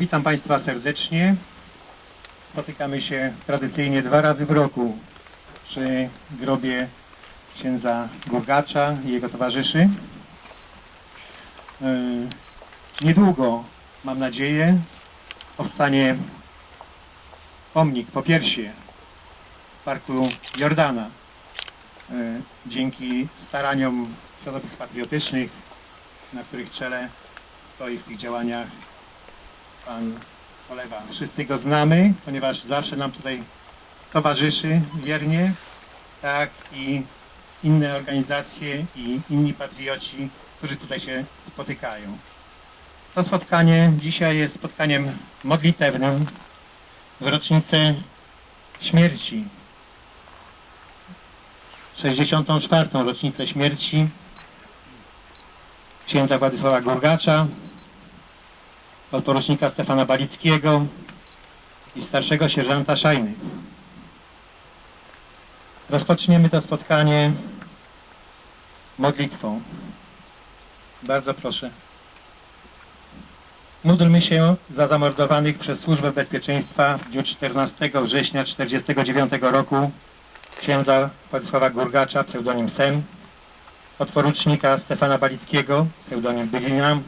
Witam Państwa serdecznie. Spotykamy się tradycyjnie dwa razy w roku przy grobie księdza Gurgacza i jego towarzyszy. Yy, Niedługo, mam nadzieję, powstanie pomnik po piersie w Parku Jordana. Yy, Dzięki staraniom środowisk patriotycznych, na których czele stoi w tych działaniach pan Olewa. Wszyscy go znamy, ponieważ zawsze nam tutaj towarzyszy wiernie, tak i inne organizacje i inni patrioci, którzy tutaj się spotykają. To spotkanie dzisiaj jest spotkaniem modlitewnym w rocznicę śmierci. 64. rocznicę śmierci księdza Władysława Gurgacza, podporucznika Stefana Balickiego i starszego sierżanta Szajny. Rozpoczniemy to spotkanie modlitwą. Bardzo proszę. Módlmy się za zamordowanych przez Służbę Bezpieczeństwa w dniu 14 września 1949 roku księdza Władysława Gurgacza, pseudonim Sem, podporucznika Stefana Balickiego, pseudonim Bylinam,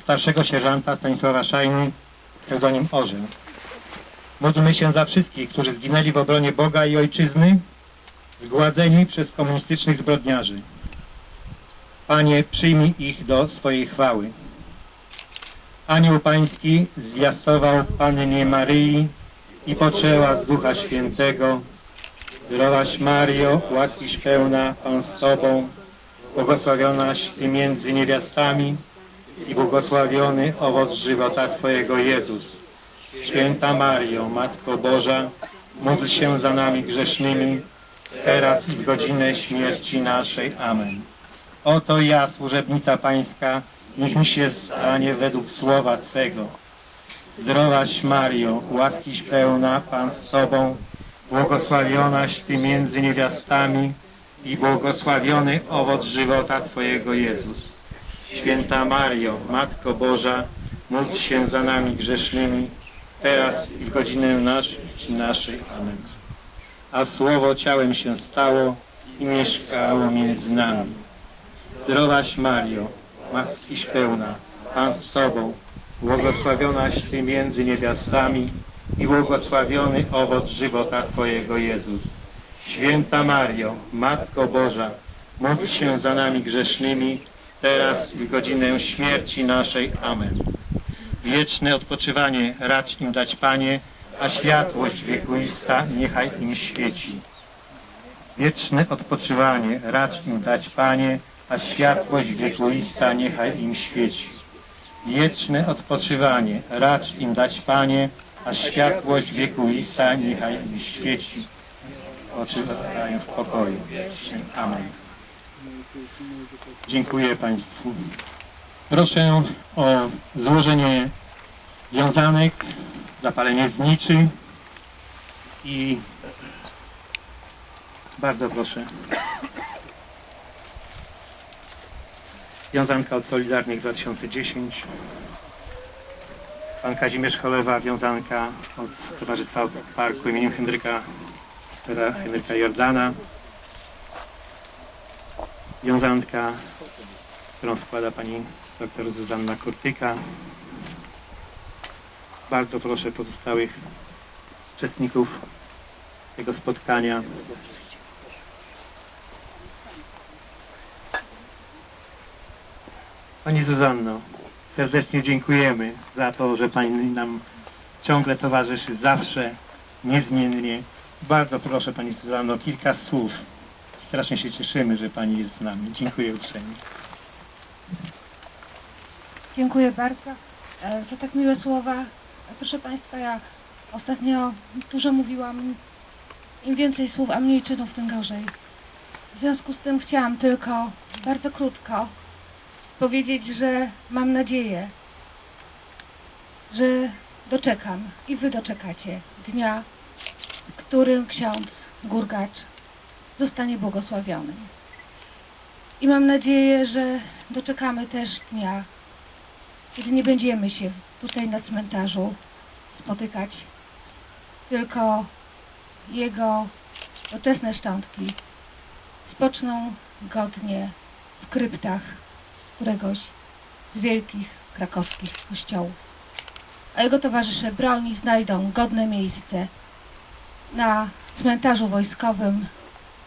starszego sierżanta Stanisława Szajny, pseudonim Orzeł. Módlmy się za wszystkich, którzy zginęli w obronie Boga i Ojczyzny, zgładzeni przez komunistycznych zbrodniarzy. Panie, przyjmij ich do swojej chwały. Anioł Pański zwiastował Pannie Maryi i poczęła z Ducha Świętego. Zdrowaś Mario, łaskiś pełna, Pan z Tobą, błogosławionaś Ty między niewiastami i błogosławiony owoc żywota Twojego Jezus. Święta Mario, Matko Boża, módl się za nami grzesznymi, teraz i w godzinę śmierci naszej. Amen. Oto ja, służebnica Pańska, niech mi się stanie według słowa Twego. Zdrowaś Mario, łaskiś pełna, Pan z Tobą, błogosławionaś Ty między niewiastami i błogosławiony owoc żywota Twojego Jezus. Święta Mario, Matko Boża, módl się za nami grzesznymi, teraz i w godzinę naszej, naszej. Amen. A Słowo ciałem się stało i mieszkało między nami. Zdrowaś Mario, łaskiś pełna, Pan z Tobą, błogosławionaś Ty między niewiastami i błogosławiony owoc żywota Twojego Jezus. Święta Mario, Matko Boża, módl się za nami grzesznymi, teraz i w godzinę śmierci naszej. Amen. Wieczne odpoczywanie racz im dać Panie, a światłość wiekuista niechaj im świeci. Wieczne odpoczywanie racz im dać Panie, a światłość wiekuista niechaj im świeci. Wieczne odpoczywanie racz im dać Panie, a światłość wiekuista niechaj im świeci. Oczy w pokoju. Amen. Dziękuję Państwu. Proszę o złożenie wiązanek, zapalenie zniczy i bardzo proszę. Wiązanka od Solidarnych 2010. Pan Kazimierz Cholewa, wiązanka od Towarzystwa Parku im. Henryka, Henryka Jordana. Wiązanka, którą składa pani dr Zuzanna Kurtyka. Bardzo proszę pozostałych uczestników tego spotkania. Pani Zuzanno, serdecznie dziękujemy za to, że Pani nam ciągle towarzyszy, zawsze, niezmiennie. Bardzo proszę Pani Zuzanno, kilka słów. Strasznie się cieszymy, że Pani jest z nami. Dziękuję uprzejmie. Dziękuję bardzo e, za tak miłe słowa. Proszę Państwa, ja ostatnio dużo mówiłam. Im więcej słów, a mniej czynów, tym gorzej. W związku z tym chciałam tylko bardzo krótko powiedzieć, że mam nadzieję, że doczekam i Wy doczekacie dnia, w którym ksiądz Gurgacz zostanie błogosławiony. I mam nadzieję, że doczekamy też dnia, kiedy nie będziemy się tutaj na cmentarzu spotykać, tylko jego doczesne szczątki spoczną godnie w kryptach któregoś z wielkich krakowskich kościołów. A jego towarzysze broni znajdą godne miejsce na cmentarzu wojskowym,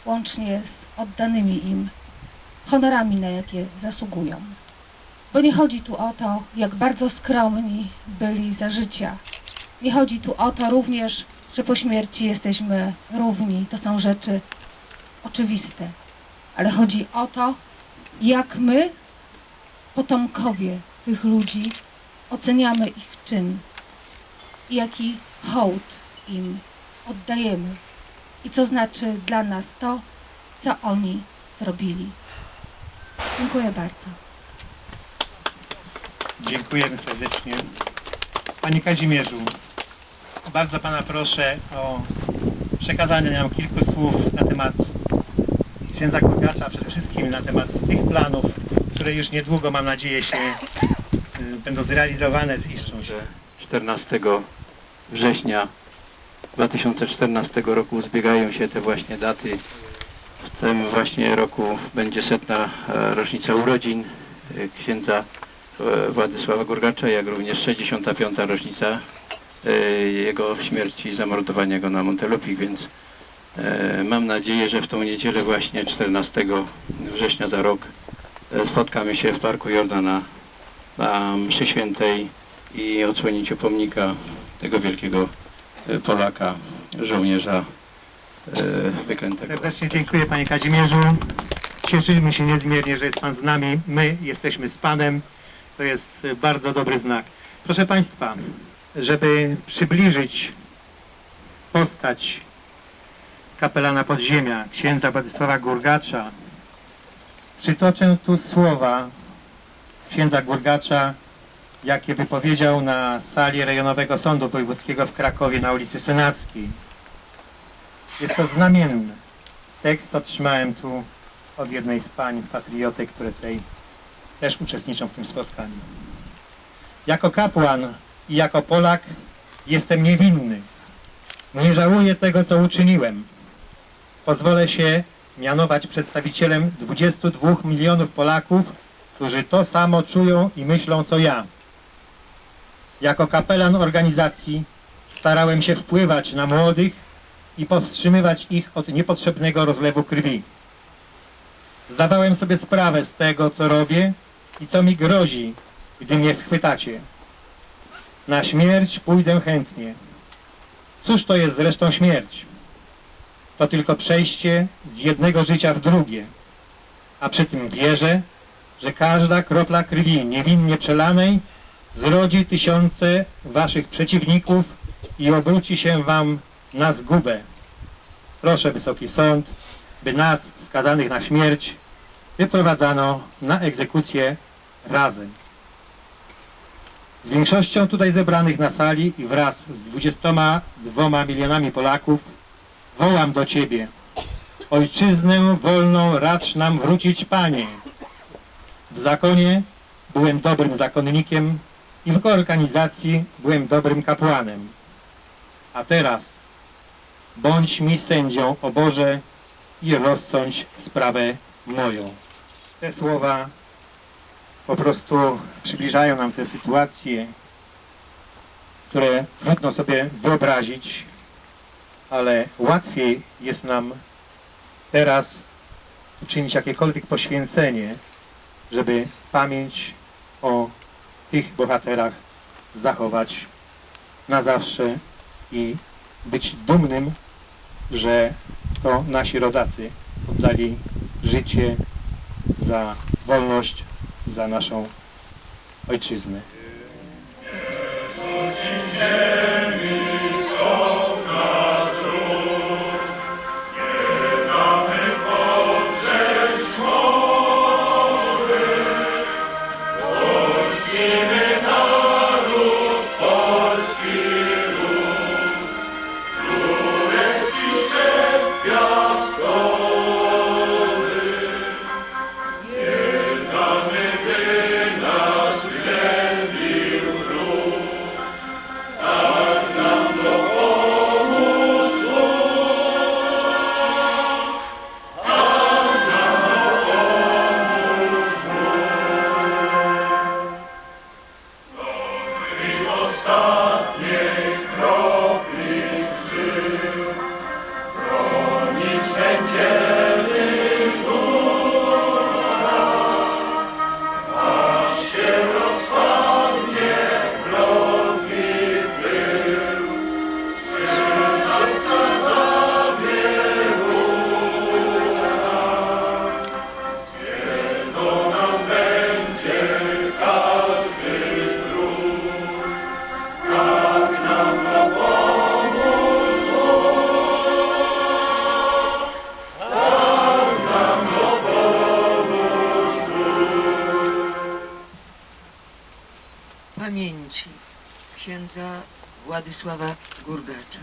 łącznie z oddanymi im honorami, na jakie zasługują. Bo nie chodzi tu o to, jak bardzo skromni byli za życia. Nie chodzi tu o to również, że po śmierci jesteśmy równi. To są rzeczy oczywiste. Ale chodzi o to, jak my, potomkowie tych ludzi, oceniamy ich czyn i jaki hołd im oddajemy i co znaczy dla nas to, co oni zrobili. Dziękuję bardzo. Dziękujemy serdecznie. Panie Kazimierzu, bardzo Pana proszę o przekazanie nam kilku słów na temat księdza Gurgacza, a przede wszystkim na temat tych planów, które już niedługo, mam nadzieję, się y, będą zrealizowane, ziszczą się. że 14 września 2014 roku zbiegają się te właśnie daty. W tym właśnie roku będzie setna e, rocznica urodzin e, księdza e, Władysława Gurgacza, jak również 65. rocznica jego śmierci, zamordowania go na Montelupich, więc mam nadzieję, że w tą niedzielę właśnie 14 września za rok spotkamy się w Parku Jordana na mszy świętej i odsłonięciu pomnika tego wielkiego Polaka, żołnierza e, wyklętego. Serdecznie dziękuję Panie Kazimierzu. Cieszymy się niezmiernie, że jest Pan z nami. My jesteśmy z Panem. To jest bardzo dobry znak. Proszę Państwa, żeby przybliżyć postać kapelana podziemia, księdza Władysława Gurgacza, przytoczę tu słowa księdza Gurgacza, jakie wypowiedział na sali rejonowego sądu wojewódzkiego w Krakowie na ulicy Senackiej. Jest to znamienny tekst. Otrzymałem tu od jednej z pań patriotek, które tutaj też uczestniczą w tym spotkaniu. Jako kapłan i jako Polak jestem niewinny. Nie żałuję tego, co uczyniłem. Pozwolę się mianować przedstawicielem 22 milionów Polaków, którzy to samo czują i myślą, co ja. Jako kapelan organizacji starałem się wpływać na młodych i powstrzymywać ich od niepotrzebnego rozlewu krwi. Zdawałem sobie sprawę z tego, co robię i co mi grozi, gdy mnie schwytacie. Na śmierć pójdę chętnie. Cóż to jest zresztą śmierć? To tylko przejście z jednego życia w drugie. A przy tym wierzę, że każda kropla krwi niewinnie przelanej zrodzi tysiące waszych przeciwników i obróci się wam na zgubę. Proszę Wysoki Sąd, by nas, skazanych na śmierć, wyprowadzano na egzekucję razem. Z większością tutaj zebranych na sali i wraz z 22 milionami Polaków wołam do Ciebie. Ojczyznę wolną racz nam wrócić, Panie. W zakonie byłem dobrym zakonnikiem i w organizacji byłem dobrym kapłanem. A teraz bądź mi sędzią, o Boże, i rozsądź sprawę moją. Te słowa po prostu przybliżają nam te sytuacje, które trudno sobie wyobrazić, ale łatwiej jest nam teraz uczynić jakiekolwiek poświęcenie, żeby pamięć o tych bohaterach zachować na zawsze i być dumnym, że to nasi rodacy oddali życie za wolność, za naszą ojczyznę. Władysława Gurgacza.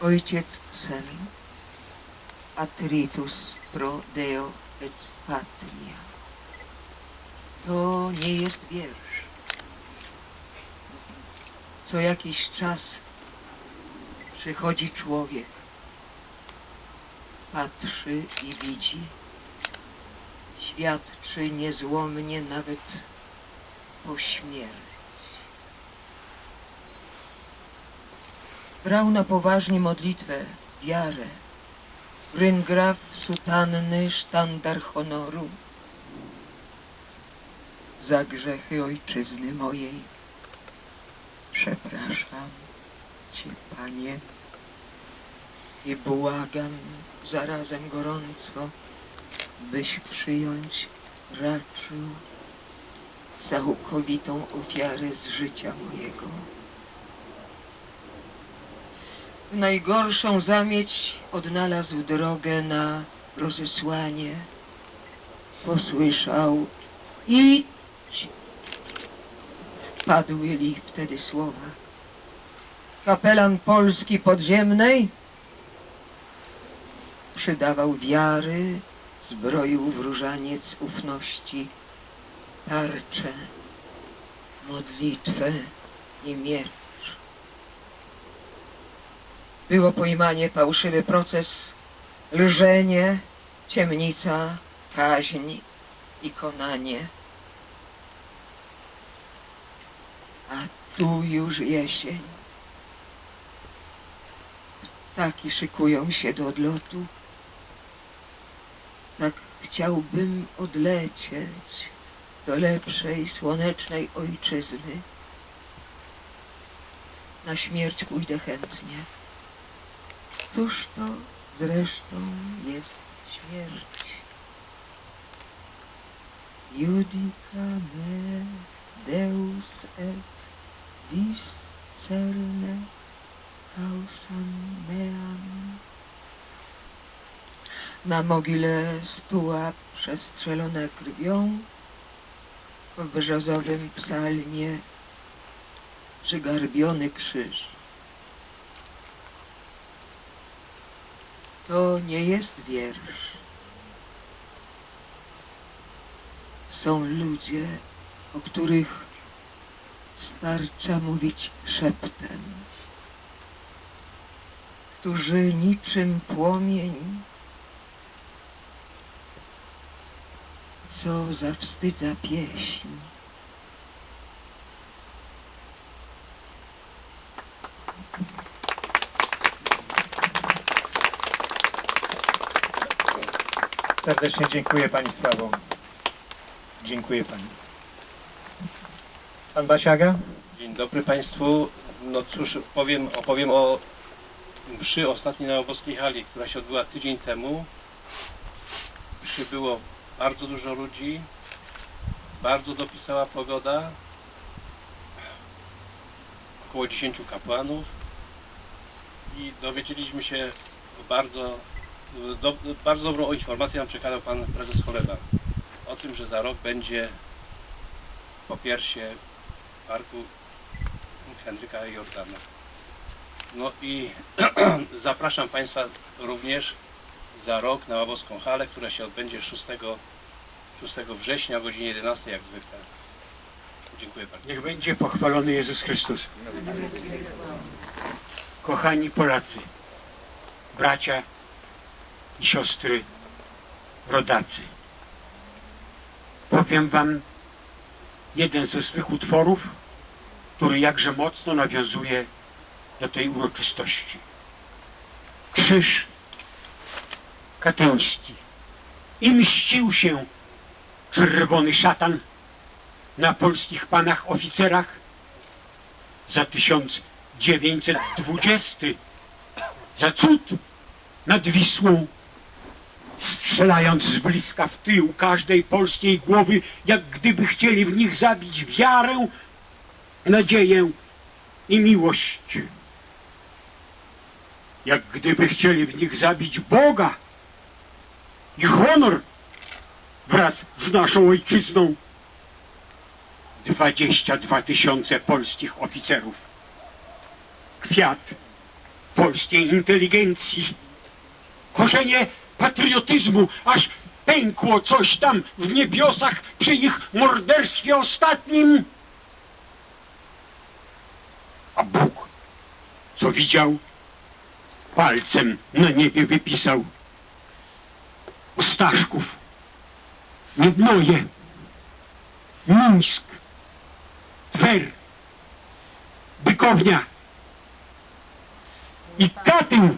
Ojciec Sem, Atritus pro Deo et Patria. To nie jest wiersz. Co jakiś czas przychodzi człowiek, patrzy i widzi, świadczy niezłomnie nawet po śmierć. Brał na poważnie modlitwę, wiarę, ryngraf sutanny, sztandar honoru, za grzechy ojczyzny mojej. Przepraszam Cię, Panie, i błagam zarazem gorąco, byś przyjąć raczył całkowitą ofiarę z życia mojego. W najgorszą zamieć odnalazł drogę na rozesłanie. Posłyszał idź. Padły li wtedy słowa. Kapelan Polski Podziemnej przydawał wiary, zbroił w różaniec ufności, tarczę, modlitwę i miecz. Było pojmanie, fałszywy proces, lżenie, ciemnica, kaźń i konanie. A tu już jesień. Ptaki szykują się do odlotu. Tak chciałbym odlecieć do lepszej, słonecznej ojczyzny. Na śmierć pójdę chętnie. Cóż to zresztą jest śmierć? Judica me Deus et discerne causam meam. Na mogile stuła przestrzelone krwią, w brzozowym psalmie przygarbiony krzyż. To nie jest wiersz. Są ludzie, o których starcza mówić szeptem, którzy niczym płomień, co zawstydza pieśń. Serdecznie dziękuję Pani Sławo. Dziękuję Pani. Pan Basiaga? Dzień dobry Państwu. No cóż, powiem, opowiem o mszy ostatniej na Oboskiej Hali, która się odbyła tydzień temu. Przybyło bardzo dużo ludzi, bardzo dopisała pogoda, około 10 kapłanów i dowiedzieliśmy się bardzo, do, bardzo dobrą informację nam przekazał Pan Prezes Choleba o tym, że za rok będzie po piersie parku Henryka Jordana. No i zapraszam Państwa również za rok na Łabowską Halę, która się odbędzie 6, 6 września o godzinie 11 jak zwykle. Dziękuję bardzo. Niech będzie pochwalony Jezus Chrystus. Kochani Polacy, bracia siostry, rodacy. Powiem wam jeden ze swych utworów, który jakże mocno nawiązuje do tej uroczystości. Krzyż katyński. I mścił się czerwony szatan na polskich panach oficerach za 1920 za cud nad Wisłą strzelając z bliska w tył każdej polskiej głowy jak gdyby chcieli w nich zabić wiarę nadzieję i miłość jak gdyby chcieli w nich zabić Boga i honor wraz z naszą ojczyzną 22 tysiące polskich oficerów. Kwiat polskiej inteligencji. Korzenie patriotyzmu, aż pękło coś tam w niebiosach przy ich morderstwie ostatnim. A Bóg, co widział, palcem na niebie wypisał. Ostaszków, Miednoje, Mińsk, Twer, Bykownia i Katyn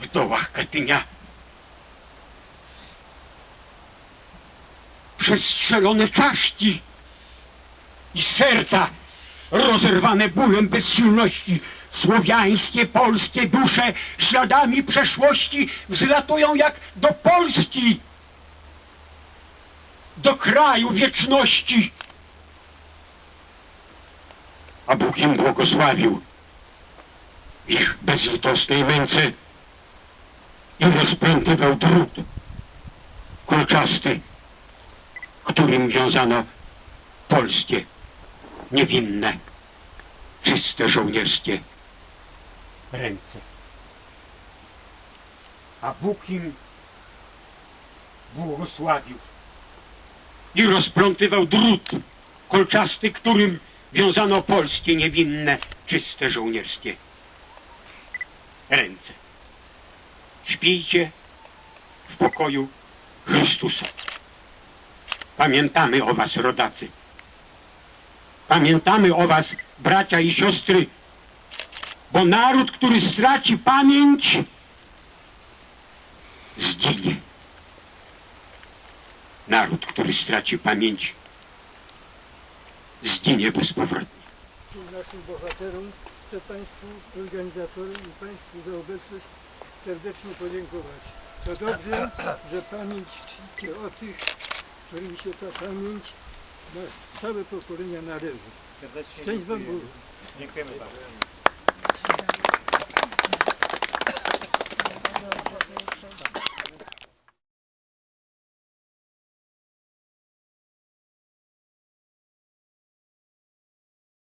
w dołach Katynia. Przestrzelone czaszki i serca rozerwane bólem bezsilności. Słowiańskie, polskie dusze śladami przeszłości wzlatują jak do Polski, do kraju wieczności. A Bóg im błogosławił ich bezlitosnej męce i rozplątywał drut kolczasty, którym wiązano polskie, niewinne, czyste żołnierskie ręce. A Bóg im błogosławił i rozplątywał drut kolczasty, którym wiązano polskie, niewinne, czyste żołnierskie ręce. Śpijcie w pokoju Chrystusa. Pamiętamy o was, rodacy. Pamiętamy o was, bracia i siostry, bo naród, który straci pamięć, zginie. Naród, który straci pamięć, zginie bezpowrotnie. naszym bohaterom, chcę Państwu, organizatorom i Państwu za obecność serdecznie podziękować. To dobrze, że pamięć czcicie o tych, którym się ta pamięć na całe pokolenia należy. Szczęść Wam Bogu. Dziękujemy bardzo.